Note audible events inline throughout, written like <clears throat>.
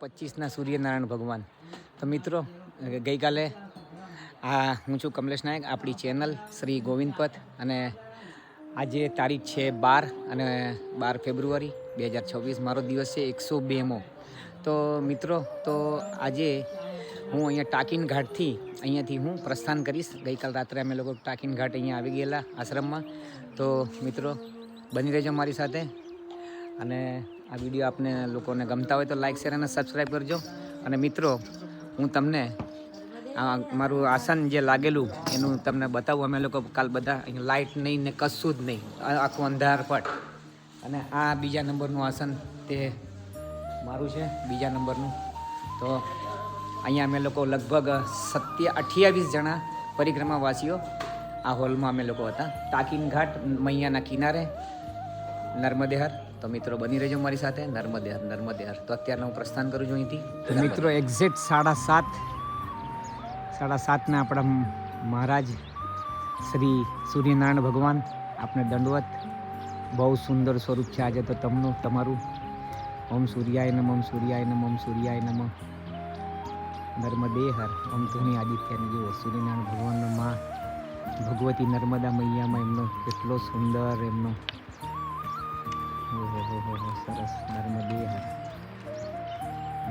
પચીસના સૂર્યનારાયણ ભગવાન. તો મિત્રો, ગઈકાલે આ હું છું કમલેશ નાયક, આપણી ચેનલ શ્રી ગોવિંદપથ અને આજે તારીખ છે બાર અને બાર ફેબ્રુઆરી બે હજાર છવ્વીસ. મારો દિવસ છે એકસો બેમો. તો મિત્રો, તો આજે હું અહીંયા ટાકીન ઘાટથી અહીંયાથી હું પ્રસ્થાન કરીશ. ગઈકાલ રાત્રે અમે લોકો ટાકીન ઘાટ અહીંયા આવી ગયેલા આશ્રમમાં. તો મિત્રો, બની રહેજો મારી સાથે. અને આ વીડિયો આપને લોકોને ગમતા હોય તો લાઇક શેર અને સબસ્ક્રાઈબ કરજો. અને મિત્રો, હું તમને આ મારું આસન જે લાગેલું, એનું તમને બતાવું. અમે લોકો કાલ બધા અહીંયા લાઇટ નહીં ને કશું જ નહીં. આખું અંધાર પટ અને આ બીજા નંબરનું આસન તે મારું છે, બીજા નંબરનું. તો અહીંયા અમે લોકો લગભગ સત્ય અઠ્યાવીસ જણા પરિક્રમાવાસીઓ આ હોલમાં અમે લોકો હતા. ટાકીન ઘાટ મૈયાના કિનારે, નર્મદેહર. તો મિત્રો બની રહેજો મારી સાથે નર્મદેહર નર્મદેહર તો અત્યારે હું પ્રસ્થાન કરું છું અહીંથી. મિત્રો એક્ઝેક્ટ સાડા સાત. સાડા સાતના આપણા મહારાજ શ્રી સૂર્યનારાયણ ભગવાન આપણે દંડવત. બહુ સુંદર સ્વરૂપ છે આજે તો તમનું, તમારું. ઓમ સૂર્યાય નમ, ઓમ સૂર્યાય નમ, ઓમ સૂર્યાય નમ. નર્મદે હર. ઓમ ધૂની આદિત્યની જુઓ સૂર્યનારાયણ ભગવાનનો માં ભગવતી નર્મદા મૈયામાં એમનો કેટલો સુંદર એમનો સરસ નર્મદે હર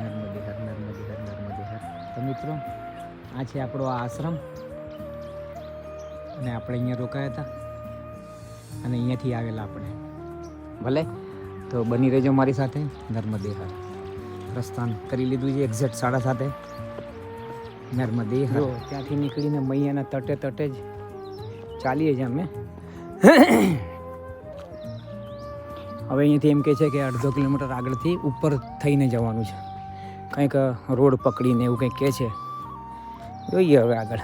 નર્મદે હર નર્મદે હર નર્મદે હર તો મિત્રો, આ છે આપણો આશ્રમ. અને આપણે અહીંયા રોકાયા હતા. અને અહીંયાથી આવેલા આપણે. ભલે? તો બની રહેજો મારી સાથે. નર્મદે હર પ્રસ્થાન કરી લીધું છે એક્ઝેક્ટ સાડા સાતે નર્મદે હર ત્યાંથી નીકળીને મૈયાના તટે તટે જ ચાલીએ છીએ અમે. હવે અહીંયાથી એમ કહે છે કે અડધો કિલોમીટર આગળથી ઉપર થઈને જવાનું છે. કંઈક રોડ પકડીને એવું કંઈક કહે છે. જોઈએ હવે આગળ.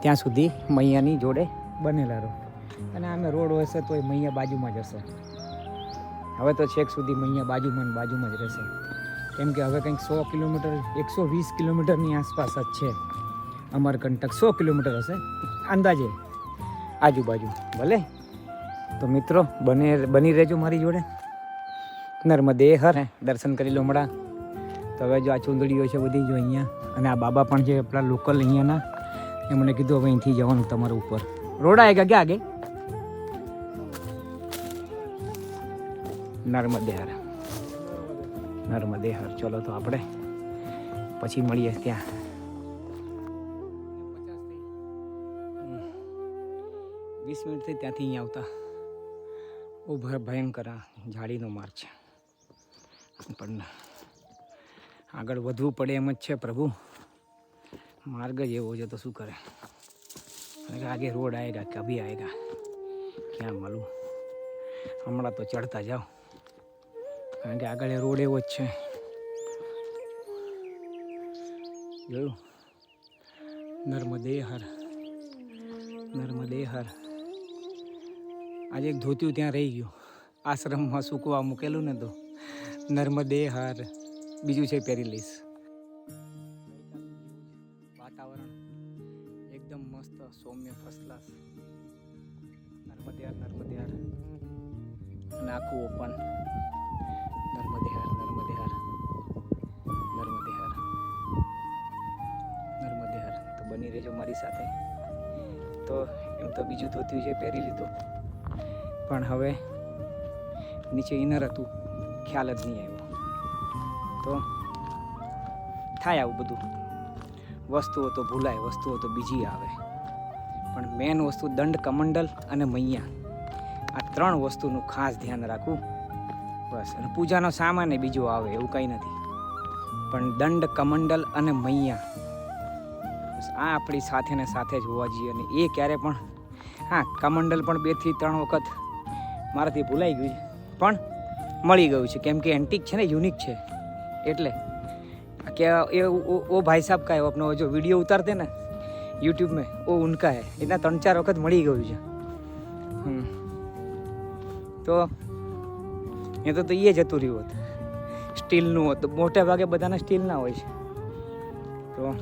ત્યાં સુધી મૈયાની જોડે બનેલા રહો. અને આમે રોડ હશે તો એ મૈયા બાજુમાં જ હશે. હવે તો છેક સુધી મૈયા બાજુમાં બાજુમાં જ રહેશે. કેમ કે હવે કંઈક સો કિલોમીટર, એકસો વીસ કિલોમીટરની આસપાસ જ છે. અમરકંટક સો કિલોમીટર હશે. અંદાજે. આજુબાજુ. ભલે. તો મિત્રો, બને બની રહેજો મારી જોડે. નર્મદે હર. દર્શન કરી લો હમણાં. તો હવે જો આ ચૂંદડીઓ છે બધી જો અહીંયા, અને આ બાબા પણ છે આપણા લોકલ અહીંયાના, એ મને કીધું હવે અહીંથી જવાનું તમારા ઉપર. રોડ આવેગા ક્યાં આગે? નર્મદે હર. નર્મદે હર. ચલો તો આપણે પછી મળીએ ત્યાં. વીસ મિનિટથી ત્યાંથી અહીંયા આવતા. બહુ ભયંકર આ જાળીનો માર છે. પણ આગળ વધવું પડે એમ જ છે પ્રભુ. માર્ગ જ એવો છે તો શું કરે? આગે રોડ આવેગા કભી આવેગા ક્યાં મળું? હમણાં તો ચડતા જાઓ. કારણ કે આગળ એ રોડ એવો જ છે. જોયું? નર્મદે હર નર્મદે હર આજે એક ધોત્યું ત્યાં રહી ગયું. આશ્રમમાં સૂકવા મૂકેલું ને તો નર્મદે હર. બીજું છે પહેરી લઈશ. વાતાવરણ એકદમ મસ્ત, સૌમ્ય ફર્સ્ટ ક્લાસ નર્મદે હાર નર્મદે હાર. અને ઓપન નર્મદે હાર નર્મદે હાર. નર્મદે હાર. નર્મદે હાર. તો બની રહેજો મારી સાથે. તો એમ તો બીજું ધોત્યું છે પહેરી લીધું. પણ હવે નીચે ઇનર હતું, ખ્યાલ જ નહીં આવ્યો. તો થાય આવું બધું. વસ્તુઓ તો ભૂલાય, વસ્તુઓ તો બીજી આવે. પણ મેન વસ્તુ દંડ, કમંડલ અને મૈયા. આ ત્રણ વસ્તુનું ખાસ ધ્યાન રાખવું. બસ. અને પૂજાનો સામાન એ બીજો આવે, એવું કંઈ નથી. પણ દંડ, કમંડલ અને મૈયા. બસ, આ આપણી સાથે ને સાથે જ હોવા જોઈએ. અને એ ક્યારે પણ, હા, કમંડલ પણ બેથી ત્રણ વખત મારાથી ભૂલાઈ ગયું છે પણ મળી ગયું છે કેમ કે એન્ટિક છે ને યુનિક છે એટલે કે ये वो वो भाई साहब का है वो अपना वो जो वीडियो उतारते ना यूट्यूब में वो उनका है इतना ત્રણ ચાર વખત મળી ગયું છે હમ. તો એ તો તો એ જતું રહ્યું હોત સ્ટીલનું હોત તો મોટા ભાગે બધાના સ્ટીલના હોય છે તો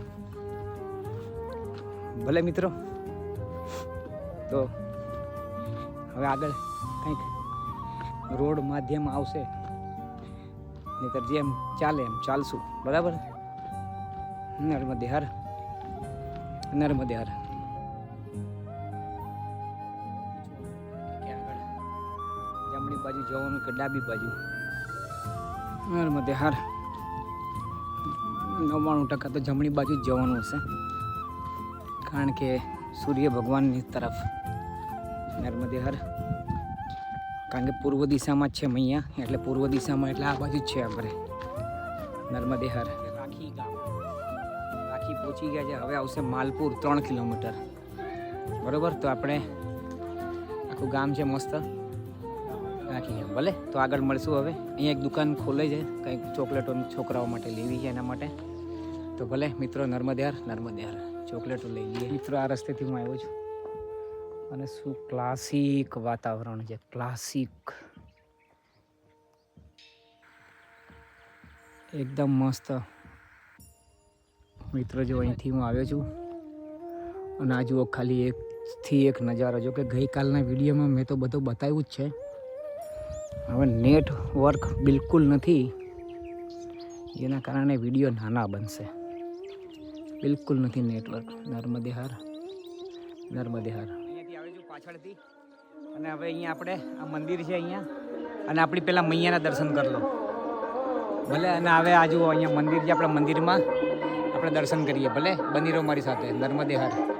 ભલે મિત્રો તો હવે આગળ કંઈક રોડ માધ્યમ આવશે. નહીતર જેમ ચાલે એમ ચાલશું. બરાબર? નર્મદે હર નર્મદે હર જમણી બાજુ જવાનું કે ડાબી બાજુ? નર્મદે હાર નવ્વાણું ટકા તો જમણી બાજુ જ જવાનું હશે. કારણ કે સૂર્ય ભગવાનની તરફ. નર્મદે હર કારણ કે પૂર્વ દિશામાં જ છે મૈયા એટલે પૂર્વ દિશામાં એટલે આ બાજુ જ છે આપણે નર્મદે હર રાખી ગામ. રાખી પહોંચી ગયા છે. હવે આવશે માલપુર ત્રણ કિલોમીટર. બરોબર? તો આપણે આખું ગામ છે મસ્ત. રાખી ગયા ભલે? તો આગળ મળશું હવે. અહીંયા એક દુકાન ખોલે છે કંઈક ચોકલેટો છોકરાઓ માટે લેવી છે એના માટે. તો ભલે મિત્રો નર્મદેહાર નર્મદેહર. ચોકલેટો લઈ લઈએ. મિત્રો આ રસ્તેથી હું આવ્યો છું. અને શું ક્લાસિક વાતાવરણ છે? ક્લાસિક એકદમ મસ્ત. મિત્રો જો અહીંથી હું આવ્યો છું અને આ જુઓ ખાલી એકથી એક નજારો. જો કે ગઈકાલના વિડીયોમાં મેં તો બધું બતાવ્યું જ છે. હવે નેટવર્ક બિલકુલ નથી. જેના કારણે વીડિયો નાના બનશે. બિલકુલ નથી નેટવર્ક નર્મદે હાર પાછળથી. અને હવે અહીંયા આપણે, આ મંદિર છે અહીંયા. અને આપણી પેલા મૈયાના દર્શન કરી લો. ભલે, અને હવે આ જુઓ, અહીંયા મંદિર છે આપણા મંદિરમાં. આપણે દર્શન કરીએ, ભલે? બની રહો મારી સાથે. નર્મદે હાર.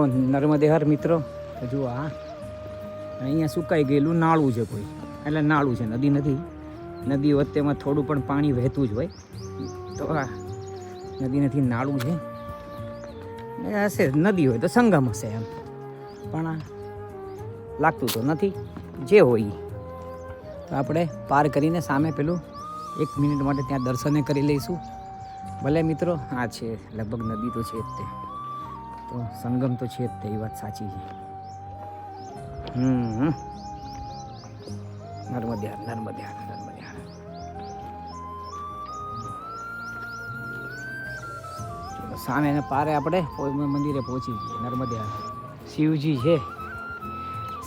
તો નર્મદેહર મિત્રો. તો જુઓ આ. અહીંયા સુકાઈ ગયેલું? નાળું છે કોઈ. એટલે નાળું છે, નદી નથી. નદી વચ્ચેમાં થોડું પણ પાણી વહેતું જ હોય. તો આ નદી નથી નાળું છે. હશે નદી હોય તો સંગમ હશે એમ. પણ લાગતું તો નથી. જે હોય. તો આપણે પાર કરીને સામે પેલું એક મિનિટ માટે ત્યાં દર્શને કરી લઈશું. ભલે મિત્રો, આ છે, લગભગ નદી તો છે જ તે. તો સંગમ તો છે જ તે વાત સાચી છે. હમ નર્મદે હાર નર્મદે હાર નર્મદે સામે ને પારે આપણે મંદિરે પહોંચી નર્મદે શિવજી છે.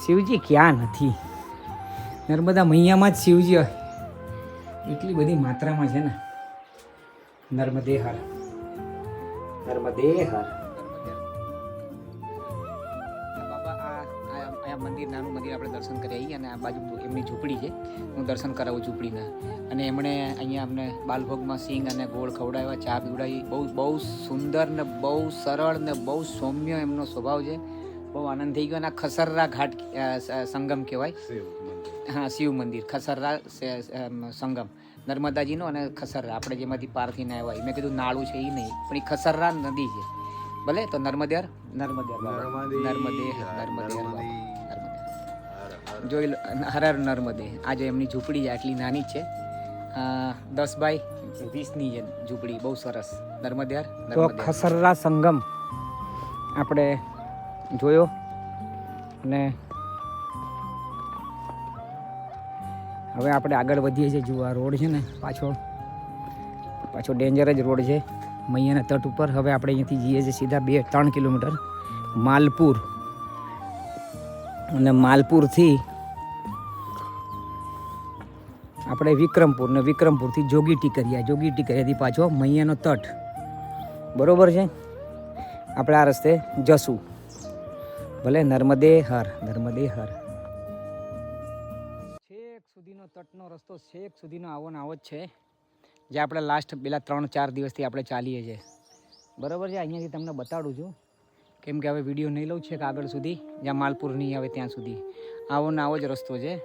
શિવજી ક્યાં નથી? નર્મદા મૈયામાં જ શિવજી એટલી બધી માત્રામાં છે ને. નર્મદે હાર નર્મદે હાર મંદિર નાનું મંદિર આપણે દર્શન કરી આવીએ અને આ બાજુ એમની ઝૂંપડી છે. હું દર્શન કરાવું ઝૂંપડીના. અને એમણે અહીંયા અમને બાલભોગમાં સિંગ અને ગોળ ખવડાવ્યા ચા પીવડાવી. બહુ બહુ સુંદર ને બહુ સરળ ને બહુ સૌમ્ય એમનો સ્વભાવ છે. બહુ આનંદ થઈ ગયો અને આ ખસરરા ઘાટ સંગમ કહેવાય. હા શિવ મંદિર. ખસરરા સંગમ. નર્મદાજીનો અને ખસરરા. આપણે જેમાંથી પાર થઈને આવ્યા. મેં કીધું નાળું છે એ નહીં પણ એ ખસરરા નદી છે. ભલે તો નર્મદેર? નર્મદેર. નર્મદે નર્મદેર નર્મદે જોઈ લો હર હર નર્મદે આજે એમની ઝૂંપડી આટલી નાની છે. દસ બાય વીસની છે ઝૂંપડી બહુ સરસ. નર્મદેર તો ખસરરા સંગમ આપણે જોયો અને હવે આપણે આગળ વધીએ છીએ. જુઓ આ રોડ છે ને પાછો. પાછો ડેન્જર જ રોડ છે. મૈયાના તટ ઉપર. હવે આપણે અહીંયાથી જઈએ છીએ સીધા બે ત્રણ કિલોમીટર. માલપુર. અને માલપુરથી આપણે વિક્રમપુર ને વિક્રમપુરથી જોગી ટીકરિયા જોગી ટીકરિયાથી પાછો મૈયાનો તટ. બરોબર છે? આપણે આ રસ્તે જશું. ભલે નર્મદે હર નર્મદે હર છેક સુધીનો તટનો રસ્તો છેક સુધીનો આવો ને આવો જ છે. જે આપણે લાસ્ટ પેલા ત્રણ ચાર દિવસથી આપણે ચાલીએ છીએ. બરોબર છે? અહીંયાથી તમને બતાડું છું. કેમ કે હવે વીડિયો નહીં લઉં છે કે આગળ સુધી. જ્યાં માલપુર નહીં આવે ત્યાં સુધી. આવો ને આવો જ રસ્તો છે.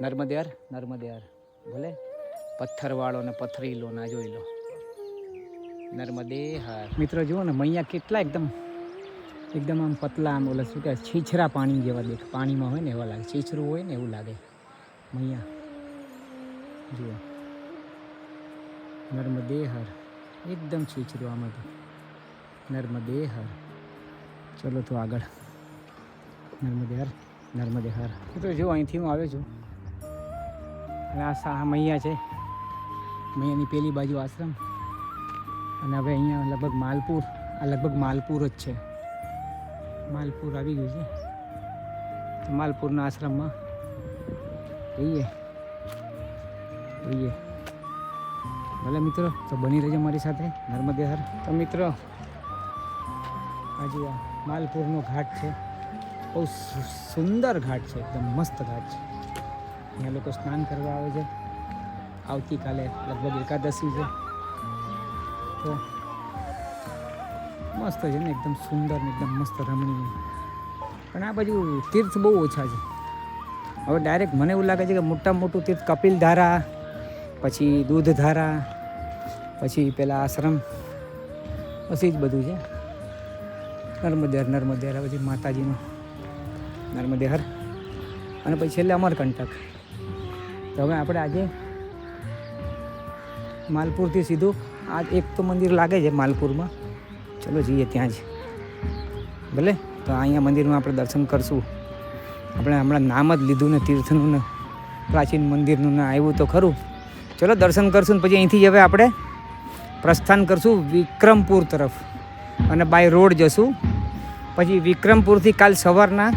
નર્મદેર નર્મદેહર. ભલે? પથ્થરવાળો ને પથરીલો ના જોઈ લો. નર્મદે હર. મિત્રો, જુઓ ને, મૈયા કેટલા એકદમ એકદમ આમ પતલા આમ ઓલા શું કહે છીછરા પાણી જેવા દેખ, પાણીમાં હોય ને એવા લાગે. છીછરું હોય ને એવું લાગે. મૈયા, જુઓ. નર્મદે હર. એકદમ છીછરું આમ તો નર્મદે હર. ચલો તો આગળ. નર્મદે હર નર્મદે હર. તો જો અહીંથી હું આવ્યો છું. અને આ સા મૈયા છે. મૈયાની પેલી બાજુ આશ્રમ. અને હવે અહીંયા લગભગ માલપુર, આ લગભગ માલપુર જ છે. માલપુર આવી ગયું છે. તો માલપુરના આશ્રમમાં જઈએ જઈએ ભલે મિત્રો, તો બની રહેજો મારી સાથે. નર્મદે હર તો મિત્રો, આજે આ માલપુરનો ઘાટ છે. બહુ સુંદર ઘાટ છે. એકદમ મસ્ત ઘાટ છે. અહીંયા લોકો સ્નાન કરવા આવે છે. આવતીકાલે લગભગ એકાદશી છે. તો મસ્ત છે ને, એકદમ સુંદર ને એકદમ મસ્ત રમણીય. પણ આ બાજુ તીર્થ બહુ ઓછા છે. હવે ડાયરેક્ટ મને એવું લાગે છે કે મોટા મોટું તીર્થ કપિલ ધારા, પછી દૂધ ધારા, પછી પેલા આશ્રમ, પછી જ બધું છે. નર્મદેર આ પછી માતાજીનું, નર્મદેહર, અને પછી છેલ્લે અમરકંટક. તો હવે આપણે આજે માલપુરથી સીધું. આ એક તો મંદિર લાગે છે માલપુરમાં. ચલો જઈએ ત્યાં જ. ભલે, તો અહીંયા મંદિરમાં આપણે દર્શન કરશું. આપણે હમણાં નામ જ લીધું ને તીર્થનું ને પ્રાચીન મંદિરનું ને આવ્યું તો ખરું. ચલો દર્શન કરશું ને પછી અહીંથી હવે આપણે પ્રસ્થાન કરશું વિક્રમપુર તરફ. અને બાય રોડ જશું. પછી વિક્રમપુરથી કાલ સવારના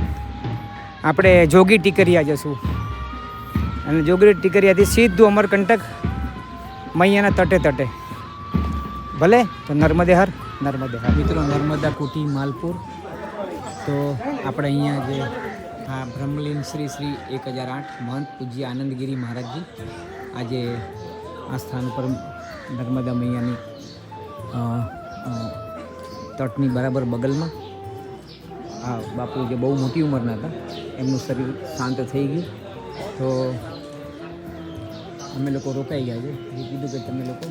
આપણે જોગી ટીકરિયા જશું. અને જોગરી ટીકરિયાથી સીધું અમરકંટક મૈયાના તટે તટે. ભલે? તો નર્મદે હર નર્મદે હર મિત્રો, નર્મદા કુટી માલપુર. તો આપણે અહીંયા જે આ બ્રહ્મલીન શ્રી શ્રી એક હજાર આઠ મહંત પૂજ્ય આનંદગીરી મહારાજજી, આજે આ સ્થાન પર નર્મદા મૈયાની તટની બરાબર બગલમાં. આ બાપુ જે બહુ મોટી ઉંમરના હતા. એમનું શરીર શાંત થઈ ગયું. તો અમે લોકો રોકાઈ ગયા છે. એ કીધું કે તમે લોકો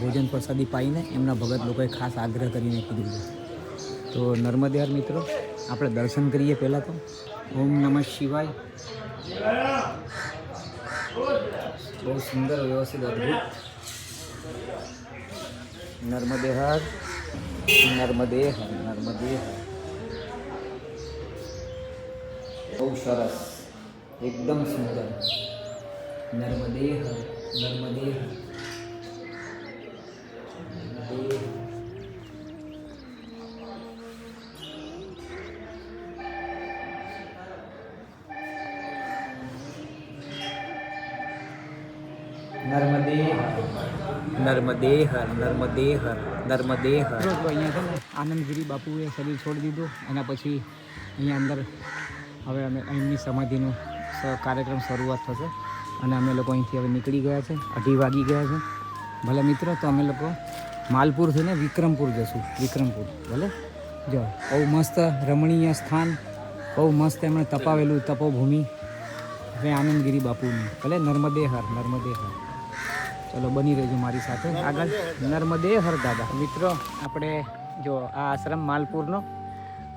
ભોજન પ્રસાદી પાઈને એમના ભગત લોકોએ ખાસ આગ્રહ કરીને કીધું છે. તો નર્મદેહર મિત્રો, આપણે દર્શન કરીએ પહેલાં તો. ઓમ નમઃ શિવાય. બહુ સુંદર વ્યવસ્થિત અદભુત. નર્મદે હર નર્મદેહ. નર્મદે બહુ સરસ. એકદમ સુંદર. નર્મદે નર્મદેહ નર્મદેહ નર્મદેહ નર્મદેહ નર્મદેહ નર્મદે નર્મદે હર નર્મદે હર નર્મદે હર અહીંયા આનંદગીરી બાપુએ શરીર છોડી દીધું એના પછી અહીંયા અંદર હવે અમે એમની સમાધિનો કાર્યક્રમ શરૂઆત થશે. અને અમે લોકો અહીંથી હવે નીકળી ગયા છે, અઢી વાગી ગયા છે. ભલે મિત્રો, તો અમે લોકો માલપુર થઈને વિક્રમપુર જશું, વિક્રમપુર. ભલે? જો, બહુ મસ્ત રમણીય સ્થાન, બહુ મસ્ત એમણે તપાવેલું તપોભૂમિ. હવે આનંદગીરી બાપુની. ભલે? નર્મદે હર નર્મદે હર ચલો, બની રહેજો મારી સાથે. આગળ નર્મદે હર દાદા. મિત્રો, આપણે જો, આ આશ્રમ માલપુરનો.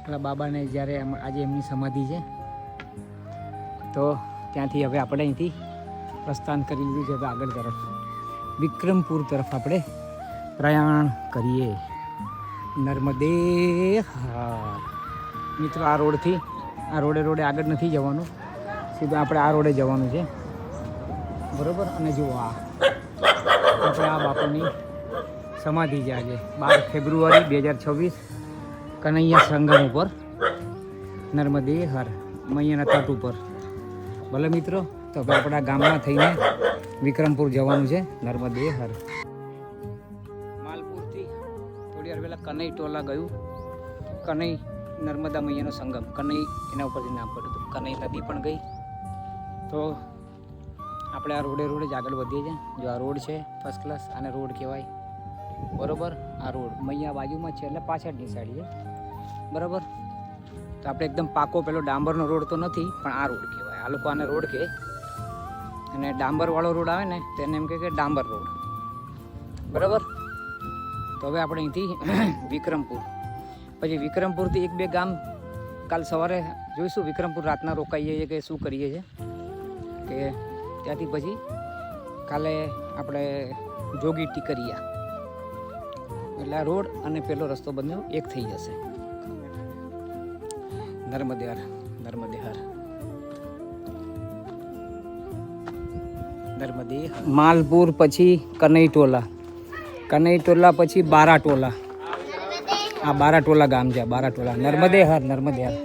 એટલે બાબાને જ્યારે આજે એમની સમાધિ છે. તો ત્યાંથી હવે આપણે અહીંથી પ્રસ્થાન કરી લીધું છે હવે આગળ તરફ વિક્રમપુર તરફ આપણે પ્રયાણ કરીએ. નર્મદે હાર. મિત્રો, આ રોડથી, આ રોડે રોડે આગળ નથી જવાનું. સીધું આપણે આ રોડે જવાનું છે. બરોબર? અને જુઓ આ. આપણે આ બાપુની સમાધિ છે આજે, બાર ફેબ્રુઆરી બે હજાર છવ્વીસ, કનૈયા સંગમ ઉપર. નર્મદે હર, મૈયાના તટ ઉપર. ભલે મિત્રો તો હવે આપણા ગામમાં થઈને વિક્રમપુર જવાનું છે. નર્મદે હર માલપુરથી થોડી વાર પહેલાં કનઈ ટોલા ગયું. કનઈ નર્મદા મૈયાનો સંગમ. કનઈ એના ઉપરથી નામ પડ્યું હતું. કનઈ નદી પણ ગઈ. તો આપણે આ રોડે રોડે જ આગળ વધીએ છીએ. જો આ રોડ છે ફર્સ્ટ ક્લાસ આને રોડ કહેવાય. બરોબર? આ રોડ. મૈયા બાજુમાં છે, એટલે પાછળની સાઈડ છે. બરાબર? તો આપણે એકદમ પાકો પેલો ડાંબરનો રોડ તો નથી, પણ આ રોડ કહેવાય. આ લોકો આને રોડ કહે. અને ડાંબરવાળો રોડ આવે ને તેને એમ કહે કે ડાંબર રોડ. બરાબર? તો હવે આપણે અહીંથી <clears throat> વિક્રમપુર. પછી વિક્રમપુરથી એક બે ગામ કાલ સવારે જોઈશું. વિક્રમપુર રાતના રોકાઈએ છીએ કે શું કરીએ છીએ? કે ત્યાંથી પછી કાલે આપણે જોગી ટીકરિયા એટલે રોડ અને પેલો રસ્તો બંને એક થઈ જશે. નર્મદે નર્મદે માલપુર પછી કનૈટોલા કનૈટોલા પછી બારાટોલા આ બારાટોલા ગામ છે બારાટોલા નર્મદે હર નર્મદે હર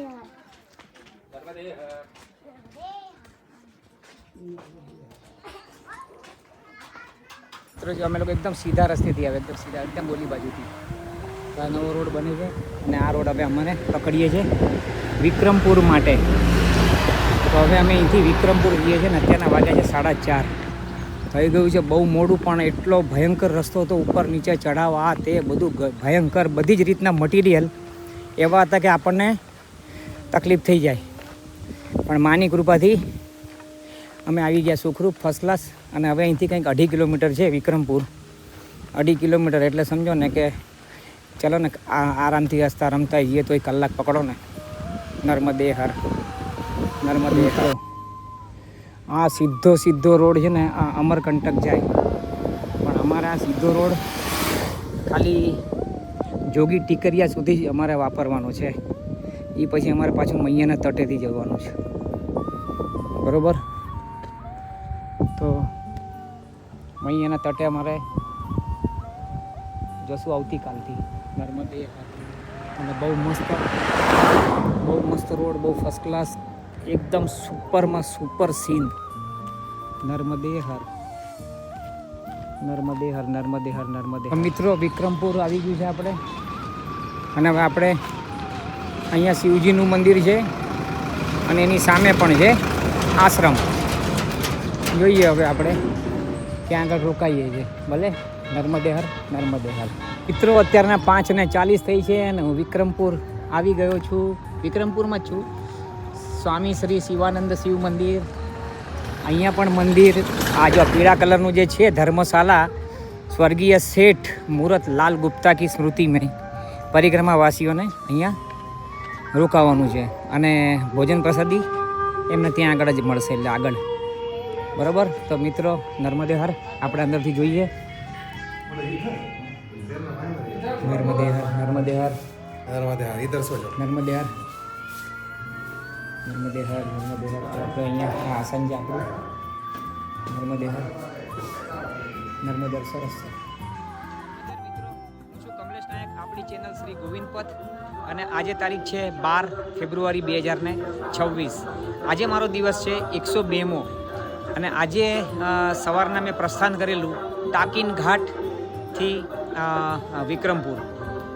મિત્રો, જો અમે લોકો એકદમ સીધા રસ્તેથી આવે એકદમ સીધા, એકદમ બોલી બાજુથી. આ નવો રોડ બને છે અને આ રોડ હવે અમને પકડીએ છીએ વિક્રમપુર માટે. તો હવે અમે અહીંથી વિક્રમપુર જઈએ છીએ ને, અત્યારના વાગ્યા છે સાડા ચાર. થઈ ગયું છે. બહુ મોડું પણ એટલો ભયંકર રસ્તો હતો ઉપર નીચે ચઢાવ, આ તે બધું ભયંકર બધી જ રીતના મટીરિયલ એવા હતા કે આપણને તકલીફ થઈ જાય. પણ માની કૃપાથી અમે આવી ગયા સુખરૂપ ફર્સ્ટ ક્લાસ અને હવે અહીંથી કંઈક અઢી કિલોમીટર છે વિક્રમપુર. અઢી કિલોમીટર એટલે સમજો ને કે ચલો ને આરામથી હસતા રમતા જઈએ તો કલાક પકડો ને. નર્મદે હર. નર્મદે હર. આ સીધો સીધો રોડ છે ને આ અમરકંટક જાય. પણ અમારે આ સીધો રોડ ખાલી જોગી ટીકરિયા સુધી જ અમારે વાપરવાનો છે. એ પછી અમારે પાછું મૈયાના તટેથી જવાનું છે. બરાબર? તો મૈયાના તટે અમારે જશું આવતીકાલથી. નર્મદે અને બહુ મસ્ત બહુ મસ્ત રોડ બહુ ફર્સ્ટ ક્લાસ એકદમ સુપરમાં સુપર સીન. નર્મદે હર નર્મદે હર નર્મદે હર નર્મદે મિત્રો વિક્રમપુર આવી ગયું છે આપણે. અને હવે આપણે અહીંયા શિવજીનું મંદિર છે. અને એની સામે પણ છે આશ્રમ. જોઈએ હવે આપણે ત્યાં આગળ રોકાઈએ છીએ. ભલે? નર્મદે હર નર્મદે હર મિત્રો અત્યારના પાંચ ને ચાલીસ થઈ છે અને હું વિક્રમપુર આવી ગયો છું. વિક્રમપુરમાં જ છું. સ્વામી શ્રી શિવાનંદ શિવ મંદિર. અહીંયા પણ મંદિર. આ જો પીળા કલરનું જે છે ધર્મશાલા સ્વર્ગીય શેઠ મુહૂર્ત લાલ ગુપ્તા કી સ્મૃતિમાં પરિક્રમાવાસીઓને અહીંયા રોકાવાનું છે. અને ભોજન પ્રસાદી એમને ત્યાં આગળ જ મળશે એટલે આગળ. બરાબર? તો મિત્રો નર્મદે હર. આપણે અંદરથી જોઈએ. નર્મદે હર નર્મદે હર. નર્મદે હર. નર્મદે હર. નર્મદે હર નર્મદે હર આપણે અહીંયા આસન છે આપણું નર્મદે હર નર્મદે હર સરસ આપણી ચેનલ શ્રી ગોવિંદ પથ અને આજે તારીખ છે બાર ફેબ્રુઆરી બે હજાર ને છવ્વીસ. આજે મારો દિવસ છે એકસો બેમો. અને આજે સવારના મેં પ્રસ્થાન કરેલું ટાકીન ઘાટથી વિક્રમપુર.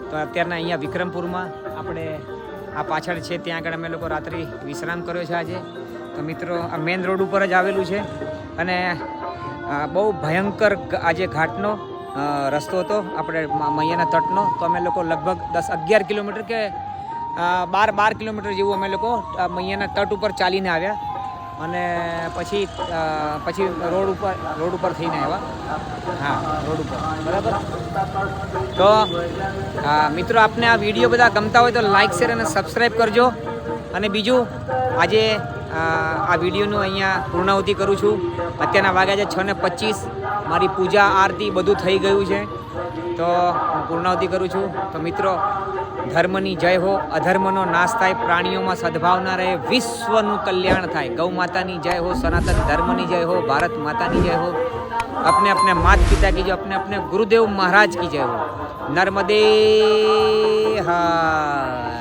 તો અત્યારના અહીંયા વિક્રમપુરમાં આપણે આ પાછળ છે, ત્યાં આગળ અમે લોકો રાત્રિ વિશ્રામ કર્યો છે આજે. તો મિત્રો, આ મેઇન રોડ ઉપર જ આવેલું છે. અને બહુ ભયંકર આજે ઘાટનો રસ્તો હતો, આપણે મૈયાના તટનો. તો અમે લોકો લગભગ દસ અગિયાર કિલોમીટર કે બાર બાર કિલોમીટર જેવું અમે લોકો મૈયાના તટ ઉપર ચાલીને આવ્યા. અને પછી પછી રોડ ઉપર રોડ ઉપર થઈને આવ્યા. હા બરાબર? તો મિત્રો, આપને આ વીડિયો બધા ગમતા હોય તો લાઇક શેર અને સબસ્ક્રાઈબ કરજો. અને બીજું, આજે, આ વિડીયોનું અહીંયા પૂર્ણાહુતિ કરું છું. અત્યારના વાગ્યા છે છ ને પચીસ. મારી પૂજા, આરતી બધું થઈ ગયું છે. તો, હું પૂર્ણાહુતિ કરું છું. તો મિત્રો, ધર્મની જય હો. અધર્મનો નાશ થાય, પ્રાણીઓમાં સદભાવના રહે, વિશ્વનું કલ્યાણ થાય. ગૌ માતાની જય હો, સનાતન ધર્મની જય હો, ભારત માતાની જય હો. अपने अपने माता पिता की जय अपने अपने गुरुदेव महाराज की जय हो नर्मदे हर